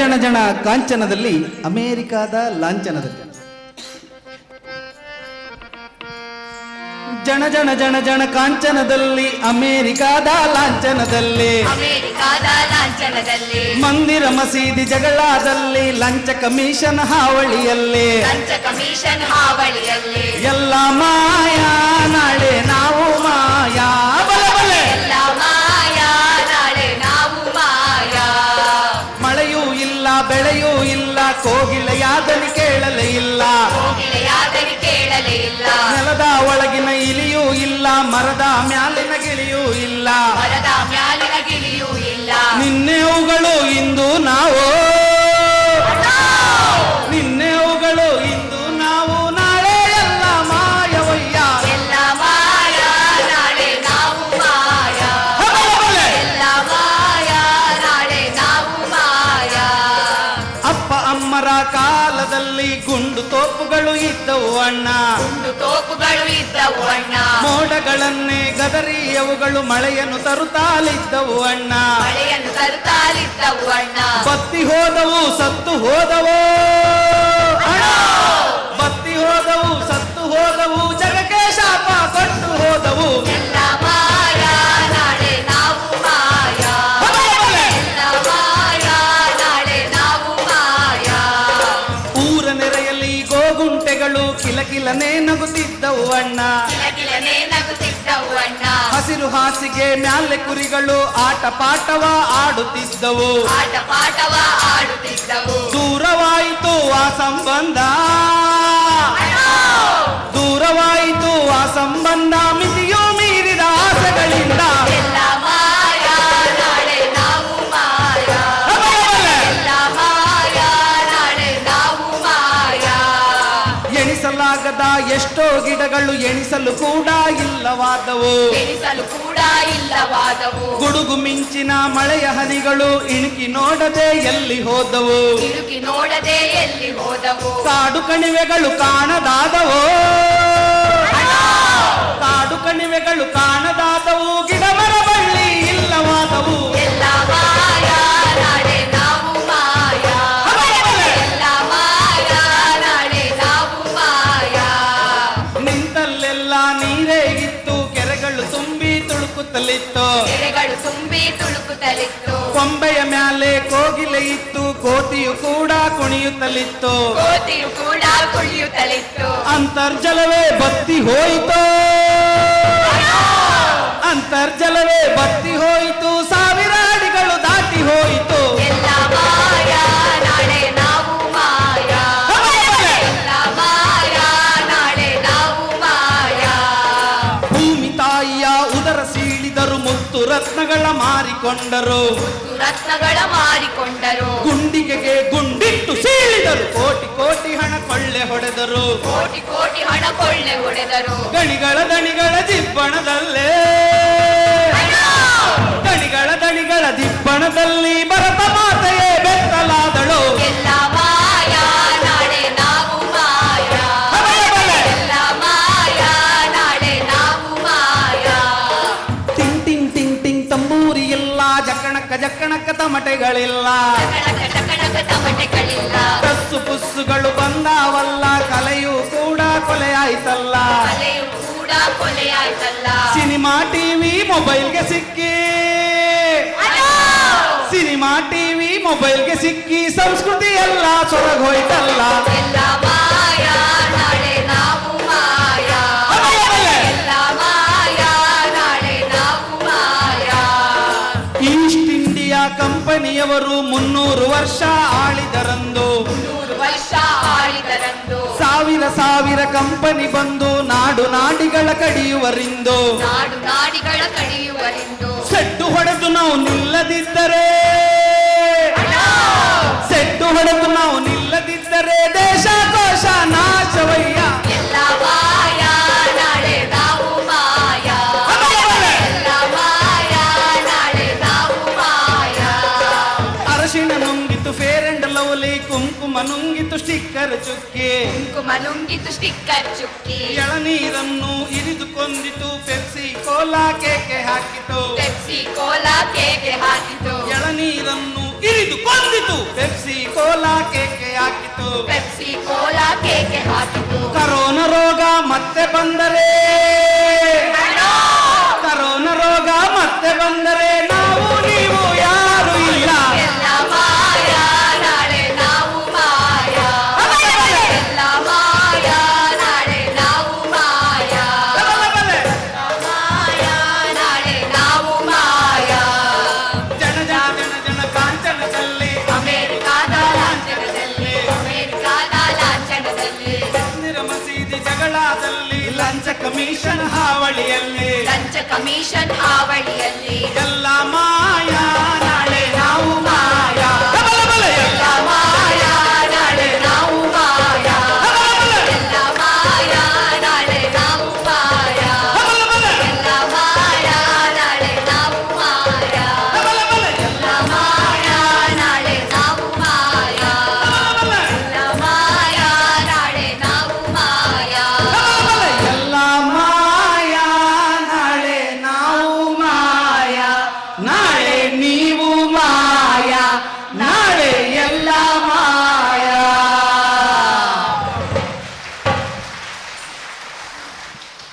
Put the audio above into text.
ಜನ ಜನ ಕಾಂಚನದಲ್ಲಿ ಅಮೇರಿಕಾದ ಲಾಂಛನದಲ್ಲಿ. ಜನ ಜನ ಜನ ಜನ ಕಾಂಚನದಲ್ಲಿ ಅಮೇರಿಕಾದ ಲಾಂಛನದಲ್ಲಿ. ಅಮೆರಿಕಾದ ಲಾಂಛನದಲ್ಲಿ. ಮಂದಿರ ಮಸೀದಿ ಜಗಳಾದಲ್ಲಿ ಲಂಚ ಕಮಿಷನ್ ಹಾವಳಿಯಲ್ಲಿ. ಲಂಚ ಕಮಿಷನ್ ಹಾವಳಿಯಲ್ಲಿ. ಎಲ್ಲ ಮಾಯಾ ನಾಳೆ ನಾವು ಮಾಯಾ ನೆಲದ ಒಳಗಿನ ಇಲಿಯೂ ಇಲ್ಲ ಮರದ ಮ್ಯಾಲಿನ ಗಿಳಿಯೂ ಇಲ್ಲ. ಮರದ ಮ್ಯಾಲಿನ ಗಿಳಿಯೂ ಇಲ್ಲ. ನಿನ್ನೆವುಗಳು ಇಂದು ನಾವು? ಕಾಲದಲ್ಲಿ ಗುಂಡು ತೋಪುಗಳು ಇದ್ದವು ಅಣ್ಣ. ಗುಂಡು ತೋಪುಗಳು ಇದ್ದವು ಅಣ್ಣ. ಮೋಡಗಳನ್ನೇ ಗದರಿ ಅವುಗಳು ಮಳೆಯನ್ನು ತರುತ್ತಾಲಿದ್ದವು ಅಣ್ಣ. ಮಳೆಯನ್ನು ತರುತ್ತಾಲಿದ್ದವು ಅಣ್ಣ. ಬತ್ತಿ ಹೋದವು ಸತ್ತು ಹೋದವು? ಕಿಲಕಿಲನೆ ನಗುತ್ತಿದ್ದವು ಅಣ್ಣ. ಹಸಿರು ಹಾಸಿಗೆ ಮ್ಯಾಲೆ ಕುರಿಗಳು ಆಟ ಪಾಠವ ಆಡುತ್ತಿದ್ದವು. ಆಟ ಪಾಠವ ಆಡುತ್ತಿದ್ದವು. ದೂರವಾಯಿತು ಆ ಸಂಬಂಧ. ಎಷ್ಟೋ ಗಿಡಗಳು ಎಣಿಸಲು ಕೂಡ ಇಲ್ಲವಾದವು. ಎಣಿಸಲು ಕೂಡ ಇಲ್ಲವಾದವು. ಗುಡುಗು ಮಿಂಚಿನ ಮಳೆಯ ಹನಿಗಳು ಇಣುಕಿ ನೋಡದೆ ಎಲ್ಲಿ ಹೋದವು. ತಿರುಗಿ ನೋಡದೆ ಎಲ್ಲಿ ಹೋದವು. ಕಾಡು ಕಣಿವೆಗಳು ಕಾಣದಾದವು. ಕಾಡು ಕಣಿವೆಗಳು ಕಾಣದಾದವು. ತುಳುಕುತ್ತಲಿತ್ತು ಎಲೆಗಳು ತುಂಬಿ ತುಳುಕುತ್ತಲಿತ್ತು. ಕೊಂಬೆಯ ಮ್ಯಾಲೆ ಕೋಗಿಲೆ ಇತ್ತು ಕೋತಿಯು ಕೂಡ ಕುಣಿಯುತ್ತಲಿತ್ತು. ಕೋತಿಯು ಕೂಡ ಕುಣಿಯುತ್ತಲಿತ್ತು. ಅಂತರ್ಜಲವೇ ಬತ್ತಿ ಹೋಯಿತು. ಅಂತರ್ಜಲವೇ ಬತ್ತಿ ಹೋಯಿತು ರತ್ನಗಳ ಮಾರಿಕೊಂಡರು. ರತ್ನಗಳ ಮಾರಿಕೊಂಡರು. ಗುಂಡಿಗೆಗೆ ಗುಂಡಿಟ್ಟು ಸೀಳಿದರು. ಕೋಟಿ ಕೋಟಿ ಹಣ ಕೊಳ್ಳೆ ಹೊಡೆದರು. ಕೋಟಿ ಕೋಟಿ ಹಣ ಕೊಳ್ಳೆ ಹೊಡೆದರು. ಗಣಿಗಳ ದಣಿಗಳ ದಿಬ್ಬಣದಲ್ಲೇ ಟಕಣಕ ತಮಟೆಗಳಿಲ್ಲ ಕಸ್ಸು ಪುಸ್ಸುಗಳು ಬಂದಾವಲ್ಲ, ಕಲೆಯು ಕೂಡ ಕೊಲೆಯಾಯ್ತಲ್ಲ. ಸಿನಿಮಾ ಟಿವಿ ಮೊಬೈಲ್ಗೆ ಸಿಕ್ಕಿ. ಸಿನಿಮಾ ಟಿವಿ ಮೊಬೈಲ್ಗೆ ಸಿಕ್ಕಿ, ಸಂಸ್ಕೃತಿ ಎಲ್ಲ ಸೊರಗೋಯ್ತಲ್ಲ. ಎಲ್ಲ ಇಂಡಿಯಾ ಕಂಪನಿಯವರು ಮುನ್ನೂರು ವರ್ಷ ಆಳಿದರಂದು. ನೂರು ವರ್ಷ ಆಳಿದರಂದು. ಸಾವಿರ ಸಾವಿರ ಕಂಪನಿ ಬಂದು ನಾಡು ನಾಡಿಗಳ ಕಡಿಯುವರಿಂದು. ನಾಡು ನಾಡಿಗಳ ಕಡಿಯುವರಿಂದು. ಸೆಟ್ಟು ಹೊಡೆದು ನಾವು ನಿಲ್ಲದಿದ್ದರೆ. ಸೆಟ್ಟು ಹೊಡೆದು ನಾವು ನಿಲ್ಲದಿದ್ದರೆ ದೇಶ ಕೋಶ ನಾಶವಯ್ಯ. ನುಂಗಿತು ಸ್ಟಿಕ್ಕರ್ ಚುಕ್ಕಿ. ಕುಂಕುಮ ನುಂಗಿತು ಸ್ಟಿಕ್ಕರ್ ಚುಕ್ಕಿ. ಎಳನೀರನ್ನು ಇರಿದು ಕೊಂದಿತು ಪೆಪ್ಸಿ ಕೋಲಾ ಕೇಕೆ ಹಾಕಿತು. ಪೆಪ್ಸಿ ಕೋಲಾ ಕೇಕೆ ಹಾಕಿತು. ಎಳನೀರನ್ನು ಇರಿದು ಕೊಂದಿತು ಪೆಪ್ಸಿ ಕೋಲಾ ಕೇಕೆ ಹಾಕಿತು. ಪೆಪ್ಸಿ ಕೋಲಾ ಕೇಕೆ ಹಾಕಿತು. ಕರೋನಾ ರೋಗ ಮತ್ತೆ ಬಂದರೆ ನೀತಿ ಜಗಳದಲ್ಲಿ ಲಂಚ ಕಮಿಷನ್ ಹಾವಳಿಯಲ್ಲಿ. ಲಂಚ ಕಮಿಷನ್ ಹಾವಳಿಯಲ್ಲಿ. ಎಲ್ಲ ಮಾಯ ನಾಳೆ